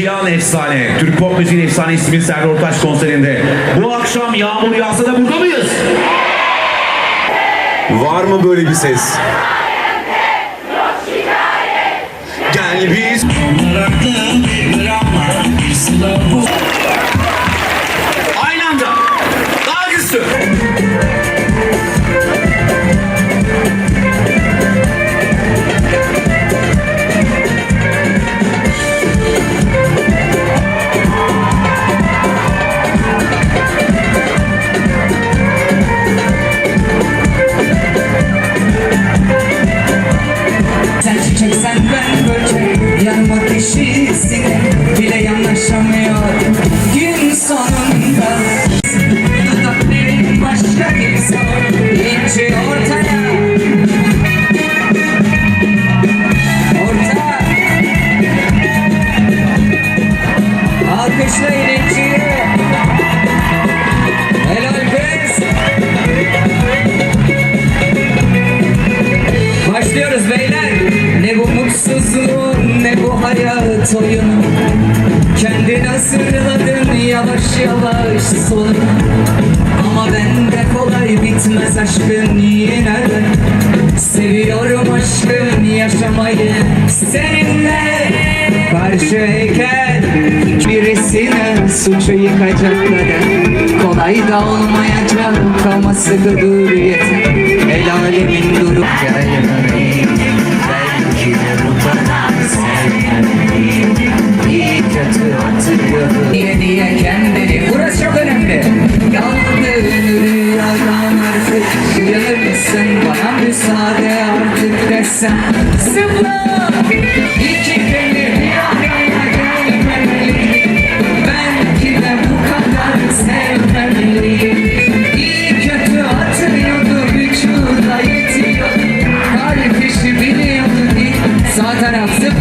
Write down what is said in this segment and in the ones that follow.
Yaşayan efsane, Türk pop müziğin efsane ismi Serdar Ortaç konserinde. Bu akşam yağmur yağsa da burada mıyız? Var mı böyle bir ses? Başlıyoruz beyler. Ne bu mutsuzluğun ne bu hayat oyunu. Kendini hazırladın yavaş yavaş solun. Ama bende kolay bitmez aşkın yine de. Seviyorum aşkım yaşamayı seninle. Karşıyken birisine suçu yıkacakları Kolay da olmayacak ama sıkı dur yeter El alemin durup gelmeyi İyi kötü Niye niye kendini. Burası çok önemli. Yandığın rüyadan artık. Uyanır mısın bana müsaade artık desem Zıpla İki kere bir araya gelmemeli Belki de bu kadar sevmemeliyim İyi kötü atıyordu vücuda yetiyor. Kalp işi biliyordu Sağ taraf zıpla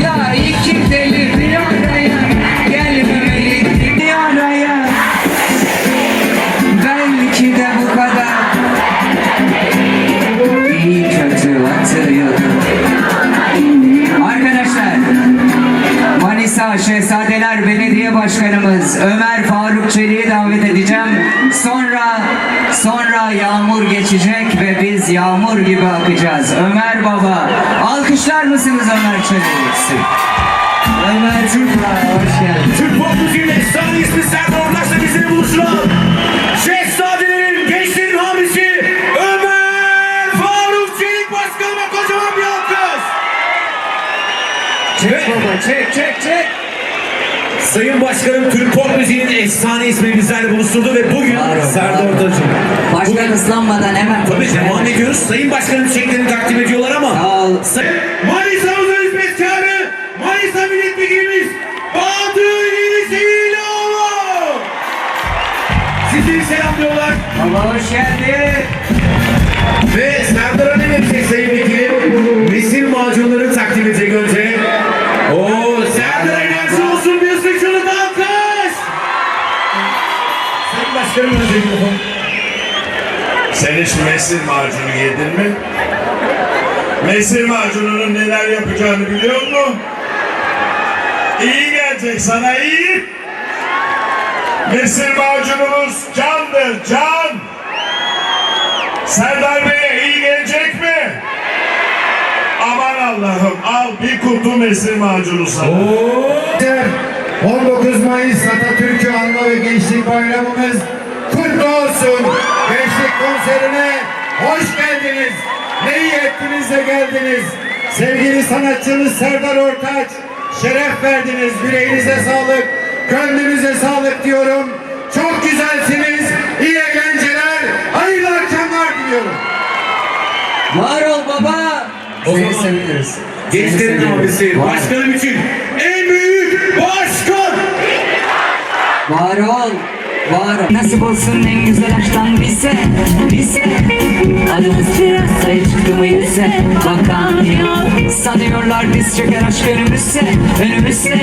davet edeceğim. Sonra sonra yağmur geçecek ve biz yağmur gibi akacağız. Ömer Baba, alkışlar mısınız Ömer Çelik'i? Ömer Çupra, hoş geldin. Türk pop müziğin efsane ismi Serdar Ortaç'la bizimle buluşturan Şehzadelerin gençlerin hamisi Ömer Faruk Çelik Başkanıma kocaman bir alkış. Çek baba, çek çek çek. Sayın Başkanım Türk pop müziğinin efsane ismi bizlerle buluşturdu ve bugün Serdar. Ortaç'ın. Başkan ıslanmadan hemen Tabii konuşmaya devam ediyoruz. Sayın Başkanım çiçeklerini takdim ediyorlar ama. Sağ ol. Say- Manisa'mızın hizmetkarı, Manisa milletvekilimiz Bahadır İriseyloğlu. Sizi selamlıyorlar. Baba hoş geldin. Sayın Başkanım önce mikrofon. Sen hiç mesir macunu yedin mi? Mesir macununun neler yapacağını biliyor musun? İyi gelecek sana iyi. Mesir macunumuz candır can. Serdar Bey'e iyi gelecek mi? Aman Allah'ım al bir kutu mesir macunu sana. 19 Mayıs Atatürk'ü anma ve gençlik bayramımız kutlu olsun. Gençlik konserine hoş geldiniz. Ne iyi ettiniz de geldiniz. Sevgili sanatçımız Serdar Ortaç, şeref verdiniz. Yüreğinize sağlık, gönlünüze sağlık diyorum. Çok güzelsiniz. İyi eğlenceler, hayırlı akşamlar diliyorum. Var ol baba. O Seni zaman seviyoruz. Seni Gençlerin seviyoruz. abisi, başkanım için en büyük. Var ol, var ol. Nasip olsun en güzel aşktan bize, bize. Adımız piyasaya çıktı mı yüze, bakan yok. Sanıyorlar biz çeker aşk önümüzse, önümüzse.